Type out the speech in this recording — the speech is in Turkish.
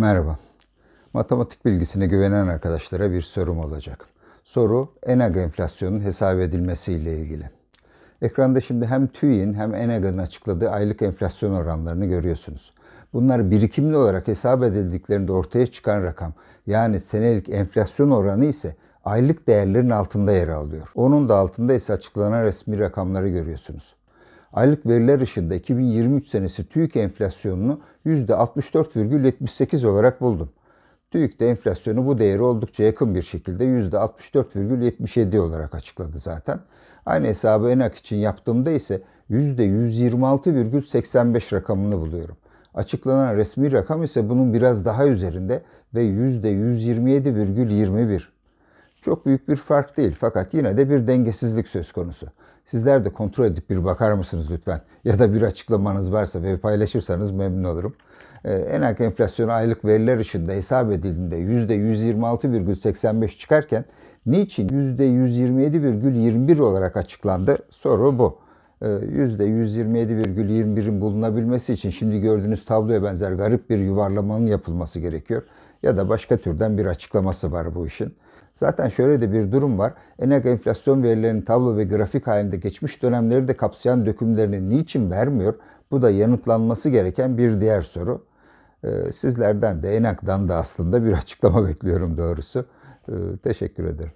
Merhaba. Matematik bilgisine güvenen arkadaşlara bir sorum olacak. Soru ENAG enflasyonun hesap edilmesi ile ilgili. Ekranda şimdi hem TÜİ'nin hem ENAG'ın açıkladığı aylık enflasyon oranlarını görüyorsunuz. Bunlar birikimli olarak hesap edildiklerinde ortaya çıkan rakam yani senelik enflasyon oranı ise aylık değerlerin altında yer alıyor. Onun da altında ise açıklanan resmi rakamları görüyorsunuz. Aylık veriler ışığında 2023 senesi TÜİK enflasyonunu %64,78 olarak buldum. TÜİK de enflasyonu bu değeri oldukça yakın bir şekilde %64,77 olarak açıkladı zaten. Aynı hesabı ENAK için yaptığımda ise %126,85 rakamını buluyorum. Açıklanan resmi rakam ise bunun biraz daha üzerinde ve %127,21. Çok büyük bir fark değil fakat yine de bir dengesizlik söz konusu. Sizler de kontrol edip bir bakar mısınız lütfen? Ya da bir açıklamanız varsa ve paylaşırsanız memnun olurum. Ee, Enak enflasyonu aylık veriler ışığında hesap edildiğinde %126,85 çıkarken niçin %127,21 olarak açıklandı? Soru bu. Ee, %127,21'in bulunabilmesi için şimdi gördüğünüz tabloya benzer garip bir yuvarlamanın yapılması gerekiyor. Ya da başka türden bir açıklaması var bu işin. Zaten şöyle de bir durum var. Enak enflasyon verilerinin tablo ve grafik halinde geçmiş dönemleri de kapsayan dökümlerini niçin vermiyor? Bu da yanıtlanması gereken bir diğer soru. Ee, Sizlerden de Enak'dan da aslında bir açıklama bekliyorum doğrusu. Ee, Teşekkür ederim.